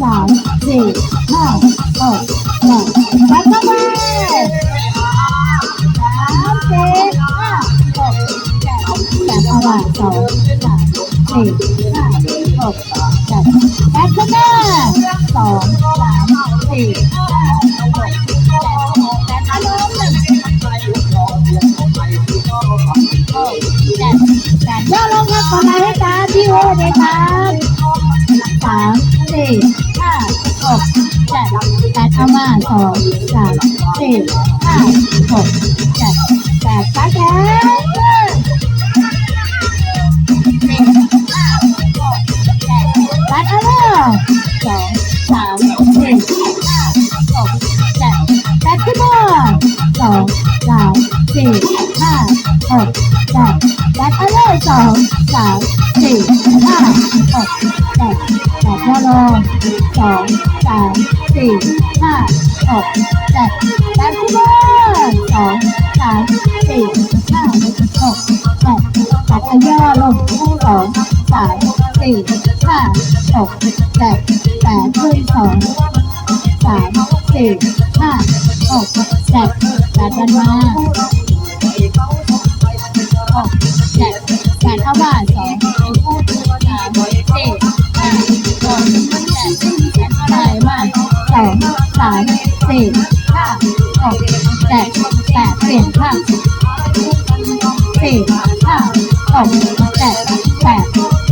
สามสี่ห้าหกเจ็ดแปดเข้ามาสามสี่ห้าหกเจ็ดแปดเข้ามาสองสามสี่ห้าหกเจ็ดแปดเข้ามาสองสามสี่ห้าหกเจ็ดแปดอารมณ์หนึ่งหกเจ็ดแปดย่อลงครับกดไลค์ให้ตามพี่โอเลยครับสามสี่ หกเจ็ดแปดเอามาสองสามสี่ห้าหกเจ็ดแปดป้าแจ๊สี่ห้าหกเจ็ดแปดเอามาสองสามสี่ห้าหกเจ็ดแปดขึ้นมาสองสามสี่ห้าหกเจ็ดแปดเอาเลยสองสาม สี่ห้าหกเจ็ดแปดย่อลงสองสามสี่ห้าหกเจ็ดแปดขึ้นมาสองสามสี่ห้าหกเจ็ดแปดเอาย่อลงสองสามสี่ห้าหกเจ็ดแปดขึ้นสองสามสี่ห้าหกเจ็ดแปดกันมาหกเจ็ดแปดเข้าบ้านสอง องสามสี่ห้าหกเจ็ดแปดเปลี่ยนข้างสี่ห้าหกเจ็ดแปด